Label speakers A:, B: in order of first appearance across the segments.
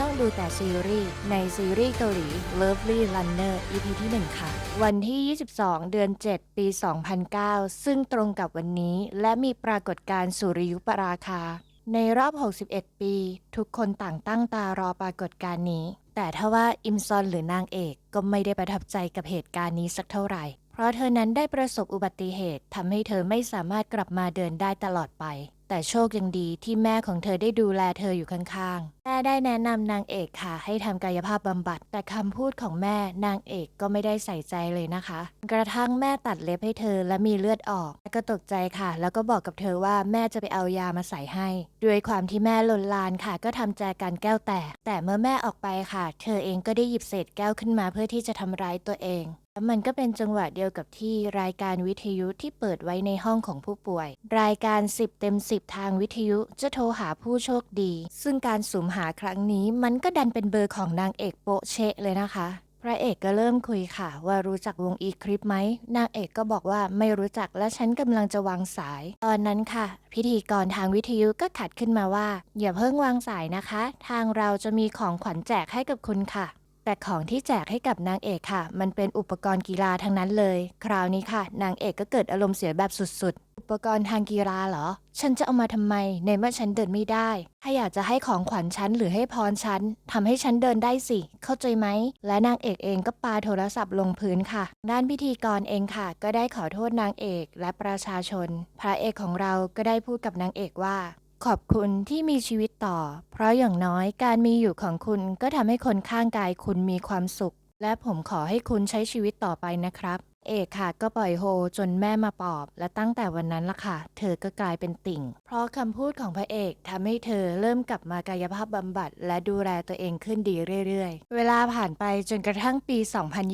A: ช่องดูแต่ซีรีส์ในซีรีส์เกาหลี Lovely Runner EP ที่ 1 ค่ะ วันที่ 22 เดือน 7 ปี 2009 ซึ่งตรงกับวันนี้และมีปรากฏการณ์สุริยุปราคา ในรอบ 61 ปี ทุกคนต่างตั้งตารอปรากฏการณ์นี้ แต่ถ้าว่าอิมซอนหรือนางเอกก็ไม่ได้ประทับใจกับเหตุการณ์นี้สักเท่าไหร่ เพราะเธอนั้นได้ประสบอุบัติเหตุทำให้เธอไม่สามารถกลับมาเดินได้ตลอดไป แต่โชคยังดีที่แม่ของเธอได้ดูแลเธออยู่ข้างๆ แม่ได้แนะนำนางเอกค่ะ ให้ทำกายภาพบำบัด แต่คำพูดของแม่นางเอกก็ไม่ได้ใส่ใจเลยนะคะ กระทั่งแม่ตัดเล็บให้เธอและมีเลือดออกแม่ก็ตกใจค่ะ แล้วก็บอกกับเธอว่าแม่จะไปเอายามาใส่ให้ ด้วยความที่แม่ลนลานค่ะ ก็ทำแจกันแก้วแตกแต่เมื่อแม่ออกไปค่ะ เธอเองก็ได้หยิบเศษแก้วขึ้นมาเพื่อที่จะทำร้ายตัวเอง มันก็เป็นจังหวะเดียวกับที่รายการวิทยุที่เปิดไว้ในห้องของผู้ป่วย รายการ 10 เต็ม 10 ทางวิทยุจะโทรหาผู้โชคดี ซึ่งการสุ่มหาครั้งนี้มันก็ดันเป็นเบอร์ของนางเอกโปะเชะเลยนะคะ พระเอกก็เริ่มคุยค่ะ ว่ารู้จักวงอีคลิปไหมนางเอกก็บอกว่าไม่รู้จักและฉันกำลังจะวางสาย ตอนนั้นค่ะ พิธีกรทางวิทยุก็ขัดขึ้นมาว่าอย่าเพิ่งวางสายนะคะ ทางเราจะมีของขวัญแจกให้กับคุณค่ะ แต่ของที่แจกให้กับนางเอกค่ะ มันเป็นอุปกรณ์กีฬาทั้งนั้นเลย คราวนี้ค่ะ นางเอกก็เกิดอารมณ์เสียแบบสุดๆ อุปกรณ์ทางกีฬาเหรอ ฉันจะเอามาทำไม ในเมื่อฉันเดินไม่ได้ ถ้าอยากจะให้ของขวัญฉันหรือให้พรฉันทำให้ฉันเดินได้สิ เข้าใจไหม และนางเอกเองก็ปาโทรศัพท์ลงพื้นค่ะ ด้านพิธีกรเองค่ะ ก็ได้ขอโทษนางเอกและประชาชน พระเอกของเราก็ได้พูดกับนางเอกว่า ขอบคุณที่มีชีวิตต่อ เพราะอย่างน้อยการมีอยู่ของคุณก็ทำให้คนข้างกายคุณมีความสุข และผมขอให้คุณใช้ชีวิตต่อไปนะครับ เอกค่ะก็ปล่อยโฮจนแม่มาปอบ และตั้งแต่วันนั้นล่ะค่ะ เธอก็กลายเป็นติ่ง เพราะคำพูดของพระเอกทำให้เธอเริ่มกลับมากายภาพบำบัด และดูแลตัวเองขึ้นดีเรื่อยๆ เวลาผ่านไปจนกระทั่งปี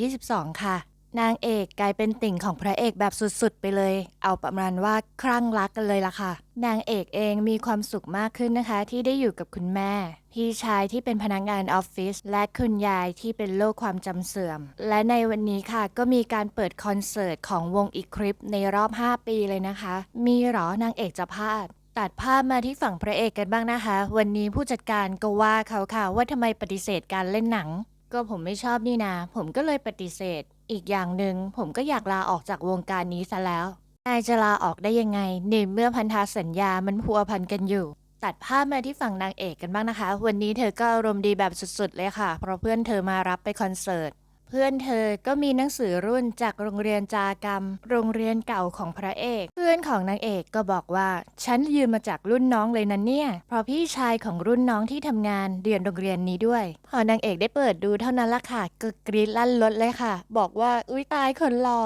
A: 2022 ค่ะ นางเอกกลายเป็นติ่งของพระเอกแบบสุดๆ ไปเลย เอาประมาณว่าคลั่งรักกันเลยล่ะค่ะ นางเอกเองมีความสุขมากขึ้นนะคะ ที่ได้อยู่กับคุณแม่ พี่ชายที่เป็นพนักงานออฟฟิศและคุณยายที่เป็นโรคความจำเสื่อม และในวันนี้ค่ะก็มีการเปิดคอนเสิร์ตของวงอีคลิปในรอบ 5 ปีเลยนะคะ มีหรอนางเอกจะพลาดตัดภาพมาที่ฝั่งพระเอกกันบ้างนะคะ วันนี้ผู้จัดการก็ว่าเขาค่ะว่าทำไมปฏิเสธการเล่นหนัง ก็ผมไม่ชอบนี่นา ผมก็เลยปฏิเสธ อีกอย่างหนึ่งผมก็อยากลาออกจากวงการนี้ซะแล้ว นายจะลาออกได้ยังไงในเมื่อพันธสัญญามันพัวพันกันอยู่ ตัดภาพมาที่ฝั่งนางเอกกันบ้างนะคะ วันนี้เธอก็อารมณ์ดีแบบสุดๆเลยค่ะ เพราะเพื่อนเธอมารับไปคอนเสิร์ต พื่อนเธอก็มีหนังสือรุ่นจากโรงเรียนจากรรม โรงเรียนเก่าของพระเอก เพื่อนของนางเอกก็บอกว่า ฉันยืมมาจากรุ่นน้องเลยนะเนี่ย เพราะพี่ชายของรุ่นน้องที่ทำงานเรียนโรงเรียนนี้ด้วย พอนางเอกได้เปิดดูเท่านั้นละค่ะก็กรีดลั่นรถเลยค่ะ บอกว่าอุ้ยตายคนหล่อ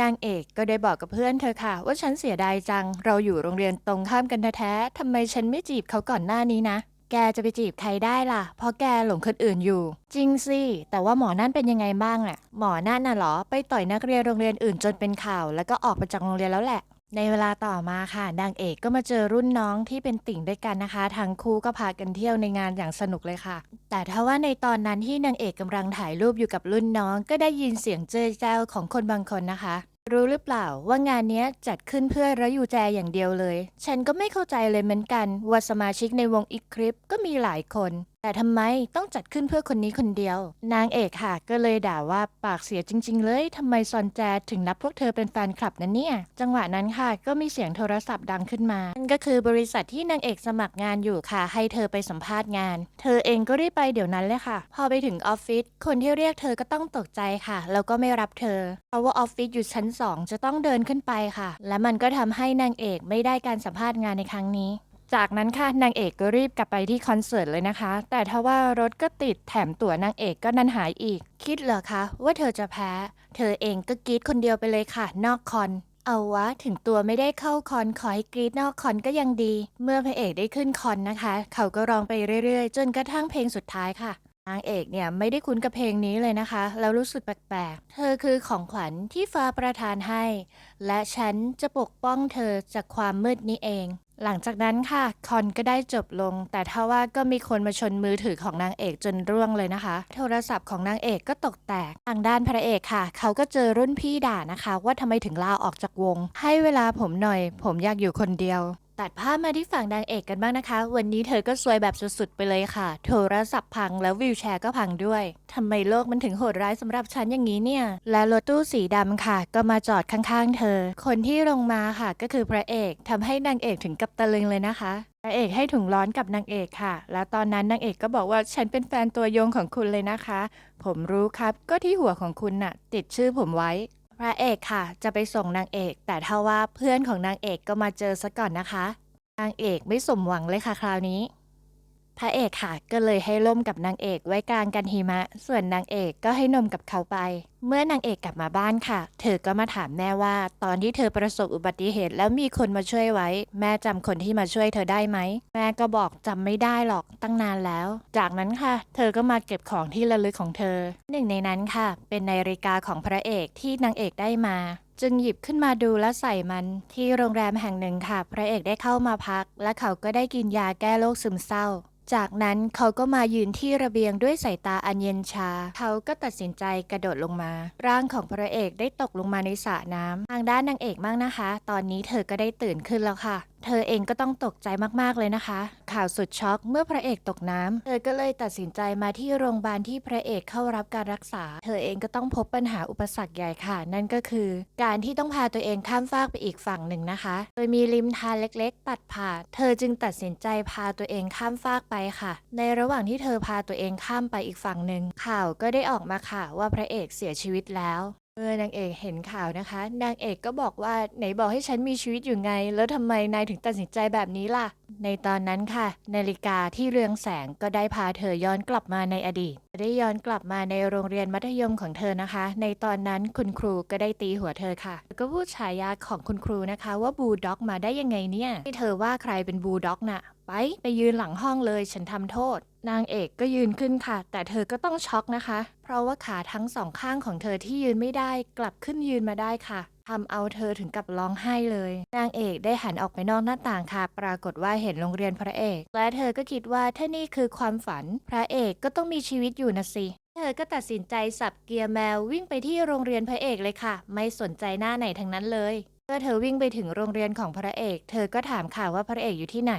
A: นางเอกก็ได้บอกกับเพื่อนเธอค่ะ ว่าฉันเสียดายจัง เราอยู่โรงเรียนตรงข้ามกันแท้ๆทำไมฉันไม่จีบเขาก่อนหน้านี้นะ แกจะไปจีบใครได้ล่ะ เพราะแกหลงคนอื่นอยู่ จริงสิ แต่ว่าหมอนั่นเป็นยังไงบ้างอะหมอนั่นน่ะเหรอ ไปต่อยนักเรียนโรงเรียนอื่นจนเป็นข่าว แล้วก็ออกไปจากโรงเรียนแล้วแหละ ในเวลาต่อมาค่ะนางเอกก็มาเจอรุ่นน้องที่เป็นติ่งด้วยกันนะคะ ทั้งคู่ก็พากันเที่ยวในงานอย่างสนุกเลยค่ะ แต่ถ้าว่าในตอนนั้นที่นางเอกกำลังถ่ายรูปอยู่กับรุ่นน้อง ก็ได้ยินเสียงเจ้ยแจ้วของคนบางคนนะคะ รู้หรือเปล่าว่างานนี้จัดขึ้นเพื่อระยูแจอย่างเดียวเลย ฉันก็ไม่เข้าใจเลยเหมือนกันว่าสมาชิกในวงอีกคลิปก็มีหลายคนแต่ทำไมต้องจัดขึ้นเพื่อคนนี้คนเดียว นางเอกค่ะ ก็เลยด่าว่าปากเสียจริง ๆ เลยทำไมซอนแจถึงนับพวกเธอเป็นแฟนคลับนั้นเนี่ย จังหวะนั้นค่ะ ก็มีเสียงโทรศัพท์ดังขึ้นมานั่นก็คือบริษัทที่นางเอกสมัครงานอยู่ค่ะ ให้เธอไปสัมภาษณ์งาน เธอเองก็รีบไปเดี๋ยวนั้นเลยค่ะ พอไปถึงออฟฟิศคนที่เรียกเธอก็ต้องตกใจค่ะแล้วก็ไม่รับเธอ เพราะว่าออฟฟิศอยู่ชั้น 2 จะต้องเดินขึ้นไปค่ะ และมันก็ทำให้นางเอกไม่ได้การสัมภาษณ์งานในครั้งนี้ จากนั้นค่ะนางเอกก็รีบกลับไปที่คอนเสิร์ตเลยนะคะ แต่ทว่ารถก็ติดแถมตั๋วนางเอกก็นันหายอีก คิดเหรอคะว่าเธอจะแพ้ เธอเองก็กรีดคนเดียวไปเลยค่ะ นอกคอน เอาวะ ถึงตัวไม่ได้เข้าคอนขอให้กรีดนอกคอนก็ยังดี เมื่อพระเอกได้ขึ้นคอนนะคะ เขาก็ร้องไปเรื่อยๆ จนกระทั่งเพลงสุดท้ายค่ะ นางเอกเนี่ยไม่ได้คุ้นกับเพลงนี้เลยนะคะ แล้วรู้สึกแปลกๆ เธอคือของขวัญที่ฟ้าประทานให้ และฉันจะปกป้องเธอจากความมืดนี้เอง หลังจากนั้นค่ะ คอนก็ได้จบลง แต่ถ้าว่าก็มีคนมาชนมือถือของนางเอกจนร่วงเลยนะคะ โทรศัพท์ของนางเอกก็ตกแตก ทางด้านพระเอกค่ะ เขาก็เจอรุ่นพี่ด่านะคะ ว่าทำไมถึงลาออกจากวง ให้เวลาผมหน่อย ผมอยากอยู่คนเดียว ตัดภาพมาที่ฝั่งนางเอกกันบ้างนะคะ วันนี้เธอก็ซวยแบบสุดๆไปเลยค่ะ โทรศัพท์พังแล้ววิวแชร์ก็พังด้วยทำไมโลกมันถึงโหดร้ายสำหรับฉันอย่างนี้เนี่ย และรถตู้สีดำค่ะ ก็มาจอดข้างๆ เธอ คนที่ลงมาค่ะก็คือพระเอกทำให้นางเอกถึงกับตะลึงเลยนะคะพระเอกให้ถุงร้อนกับนางเอกค่ะ แล้วตอนนั้นนางเอกก็บอกว่าฉันเป็นแฟนตัวยงของคุณเลยนะคะ ผมรู้ครับ ก็ที่หัวของคุณน่ะ ติดชื่อผมไว้ พระเอกค่ะ จะไปส่งนางเอก แต่ถ้าว่าเพื่อนของนางเอกก็มาเจอซะก่อนนะคะ นางเอกไม่สมหวังเลยค่ะคราวนี้ พระเอกค่ะ ก็เลยให้ล่มกับนางเอกไว้กลางกันหิมะ ส่วนนางเอกก็ให้นมกับเขาไป เมื่อนางเอกกลับมาบ้านค่ะ เธอก็มาถามแม่ว่า ตอนที่เธอประสบอุบัติเหตุ แล้วมีคนมาช่วยไว้ แม่จำคนที่มาช่วยเธอได้ไหม แม่ก็บอกจำไม่ได้หรอกตั้งนานแล้ว จากนั้นค่ะ เธอก็มาเก็บของที่ระลึกของเธอ หนึ่งในนั้นค่ะ เป็นนาฬิกาของพระเอกที่นางเอกได้มาจึงหยิบขึ้นมาดูและใส่มันที่โรงแรมแห่งหนึ่งค่ะ พระเอกได้เข้ามาพัก และเขาก็ได้กินยาแก้โรคซึมเศร้า จากนั้นเขาก็มายืนที่ระเบียงด้วยสายตาอันเย็นชา เขาก็ตัดสินใจกระโดดลงมา ร่างของพระเอกได้ตกลงมาในสระน้ำทางด้านนางเอกมากนะคะ ตอนนี้เธอก็ได้ตื่นขึ้นแล้วค่ะ เธอเองก็ต้องตกใจมากๆเลยนะคะ ข่าวสุดช็อกเมื่อพระเอกตกน้ำเธอก็เลยตัดสินใจมาที่โรงพยาบาลที่พระเอกเข้ารับการรักษา เธอเองก็ต้องพบปัญหาอุปสรรคใหญ่ค่ะ นั่นก็คือ การที่ต้องพาตัวเองข้ามฟากไปอีกฝั่งหนึ่งนะคะ โดยมีริมทานเล็กๆ ตัดผ่าน เธอจึงตัดสินใจพาตัวเองข้ามฟากไปค่ะ ในระหว่างที่เธอพาตัวเองข้ามไปอีกฝั่งหนึ่งข่าวก็ได้ออกมาค่ะว่าพระเอกเสียชีวิตแล้ว เมื่อนางเอกเห็นข่าวนะคะ นางเอกก็บอกว่าไหนบอกให้ฉันมีชีวิตอยู่ไง แล้วทำไมนายถึงตัดสินใจแบบนี้ล่ะ ในตอนนั้นค่ะ นาฬิกาที่เรืองแสงก็ได้พาเธอย้อนกลับมาในอดีต ได้ย้อนกลับมาในโรงเรียนมัธยมของเธอนะคะ ในตอนนั้นคุณครูก็ได้ตีหัวเธอค่ะ ก็พูดฉายาของคุณครูนะคะ ว่าบูลด็อกมาได้ยังไงเนี่ยที่เธอว่าใครเป็นบูลด็อกน่ะ ไปไปยืนหลังห้องเลยฉันทำโทษ นางเอกก็ยืนขึ้นค่ะ แต่เธอก็ต้องช็อกนะคะ เพราะว่าขาทั้งสองข้างของเธอที่ยืนไม่ได้กลับขึ้นยืนมาได้ค่ะทำเอาเธอถึงกับร้องไห้เลย นางเอกได้หันออกไปนอกหน้าต่างค่ะ ปรากฏว่าเห็นโรงเรียนพระเอก และเธอก็คิดว่าถ้านี่คือความฝัน พระเอกก็ต้องมีชีวิตอยู่นะสิเธอก็ตัดสินใจสับเกียร์แมววิ่งไปที่โรงเรียนพระเอกเลยค่ะ ไม่สนใจหน้าไหนทั้งนั้นเลย เมื่อเธอวิ่งไปถึงโรงเรียนของพระเอก เธอก็ถามข่าวว่าพระเอกอยู่ที่ไหน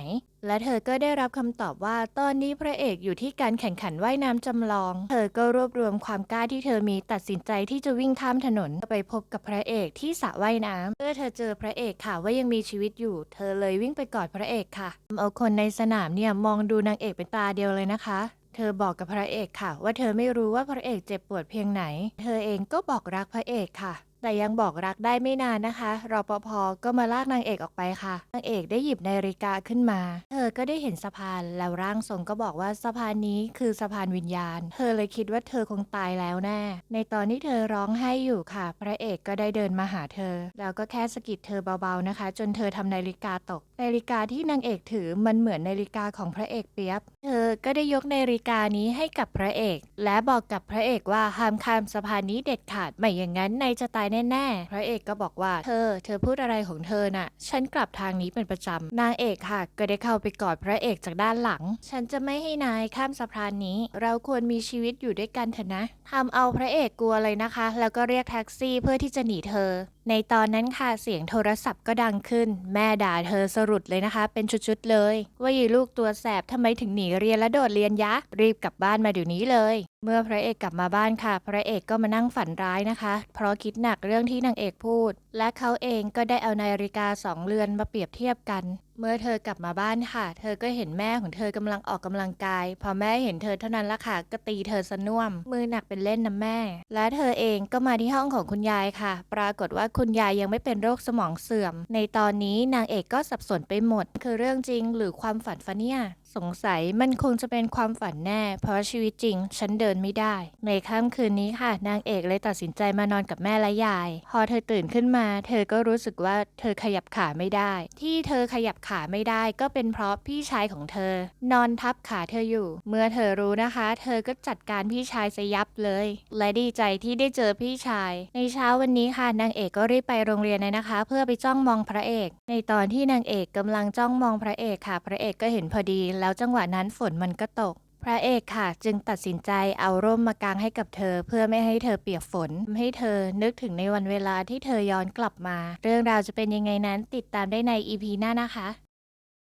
A: และเธอก็ได้รับคำตอบว่าตอนนี้พระเอกอยู่ที่การแข่งขันว่ายน้ำจำลอง เธอก็รวบรวมความกล้าที่เธอมีตัดสินใจที่จะวิ่งข้ามถนนไปพบกับพระเอกที่สระว่ายน้ำเมื่อเธอเจอพระเอกค่ะว่ายังมีชีวิตอยู่ เธอเลยวิ่งไปกอดพระเอกค่ะทำเอาคนในสนามเนี่ยมองดูนางเอกเป็นตาเดียวเลยนะคะเธอบอกกับพระเอกค่ะ ว่าเธอไม่รู้ว่าพระเอกเจ็บปวดเพียงไหน เธอเองก็บอกรักพระเอกค่ะ แต่ยังบอกรักได้ไม่นานนะคะรปภก็มาลากนางเอกออกไปค่ะ นางเอกได้หยิบนาฬิกาขึ้นมา เธอก็ได้เห็นสะพานแล้วร่างทรงก็บอกว่าสะพานนี้คือสะพานวิญญาณ เธอเลยคิดว่าเธอคงตายแล้วแน่ ในตอนที่เธอร้องไห้อยู่ค่ะ พระเอกก็ได้เดินมาหาเธอ แล้วก็แค่สะกิดเธอเบาๆนะคะ จนเธอทำนาฬิกาตก นาฬิกาที่นางเอกถือมันเหมือนนาฬิกาของพระเอกเปียบเธอก็ได้ยกนาฬิกานี้ให้กับพระเอก และบอกกับพระเอกว่าห้ามข้ามสะพานนี้เด็ดขาดไม่อย่างนั้นนายจะตายแน่ๆ พระเอกก็บอกว่าเธอ เธอพูดอะไรของเธอน่ะ ฉันกลับทางนี้เป็นประจำนางเอกค่ะ ก็ได้เข้าไปกอดพระเอกจากด้านหลัง ฉันจะไม่ให้นายข้ามสะพานนี้ เราควรมีชีวิตอยู่ด้วยกันเถอะนะทำเอาพระเอกกลัวเลยนะคะ แล้วก็เรียกแท็กซี่เพื่อที่จะหนีเธอในตอนนั้นค่ะเสียงโทรศัพท์ก็ดังขึ้น แม่ด่าเธอสรุดเลยนะคะ เป็นชุดๆเลย ว่ายีลูกตัวแสบทำไมถึงหนีเรียนและโดดเรียนยะ รีบกลับบ้านมาเดี๋ยวนี้เลย เมื่อพระเอกกลับมาบ้านค่ะ พระเอกก็มานั่งฝันร้ายนะคะ เพราะคิดหนักเรื่องที่นางเอกพูด และเขาเองก็ได้เอานาฬิกาสองเรือนมาเปรียบเทียบกัน เมื่อเธอกลับมาบ้านค่ะ เธอก็เห็นแม่ของเธอกำลังออกกำลังกาย พอแม่เห็นเธอเท่านั้นละค่ะก็ตีเธอสน่วม มือหนักเป็นเล่นนะแม่ และเธอเองก็มาที่ห้องของคุณยายค่ะ ปรากฏว่าคุณยายยังไม่เป็นโรคสมองเสื่อม ในตอนนี้นางเอกก็สับสนไปหมด คือเรื่องจริงหรือความฝันฟะเนี่ย สงสัยมันคงจะเป็นความฝันแน่ เพราะชีวิตจริง ฉันเดินไม่ได้ ในค่ำคืนนี้ค่ะ นางเอกเลยตัดสินใจมานอนกับแม่และยาย พอเธอตื่นขึ้นมา เธอก็รู้สึกว่าเธอขยับขาไม่ได้ ที่เธอขยับขาไม่ได้ก็เป็นเพราะพี่ชายของเธอ นอนทับขาเธออยู่ เมื่อเธอรู้นะคะ เธอก็จัดการพี่ชายซะยับเลย และดีใจที่ได้เจอพี่ชาย ในเช้าวันนี้ค่ะนางเอกก็รีบไปโรงเรียนเลยนะคะ เพื่อไปจ้องมองพระเอก ในตอนที่นางเอกกำลังจ้องมองพระเอกค่ะ พระเอกก็เห็นพอดีแล้วจังหวะนั้นฝนมันก็ตก พระเอกค่ะ จึงตัดสินใจเอาร่มมากางให้กับเธอ เพื่อไม่ให้เธอเปียกฝนทำให้เธอนึกถึงในวันเวลาที่เธอย้อนกลับมา เรื่องราวจะเป็นยังไงนั้นติดตามได้ในอีพีหน้านะคะ